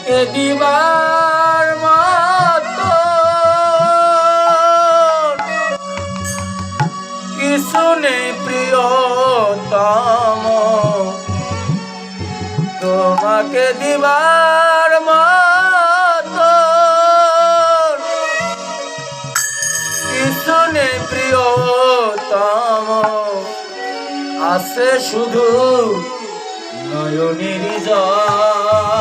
দিবার মতো। কিছু নেই প্রিয়তম। তোমাকে দিবার মতো। কিছু নেই প্রিয়তম। আছে শুধু নয়নের জল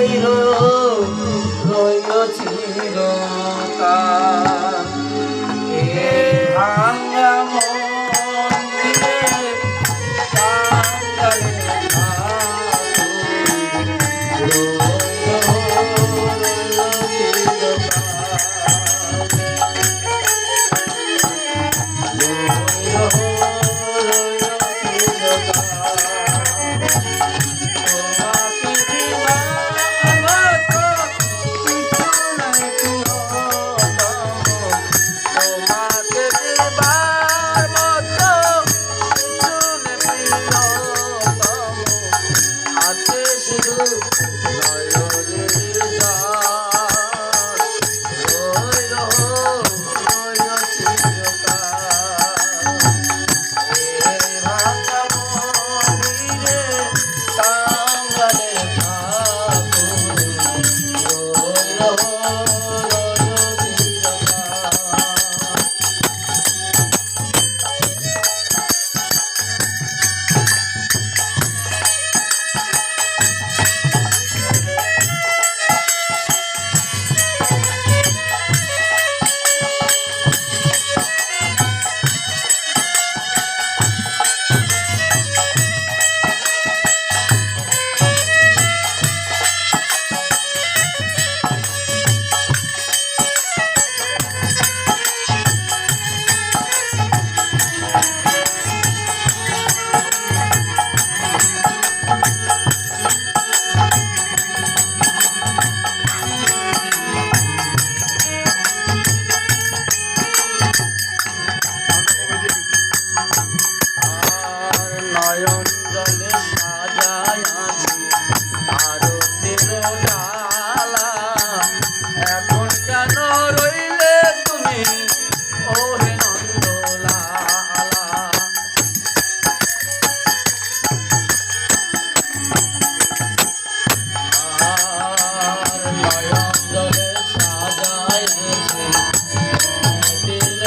রইল Thank you.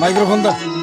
মাইক্রোফোন দাও।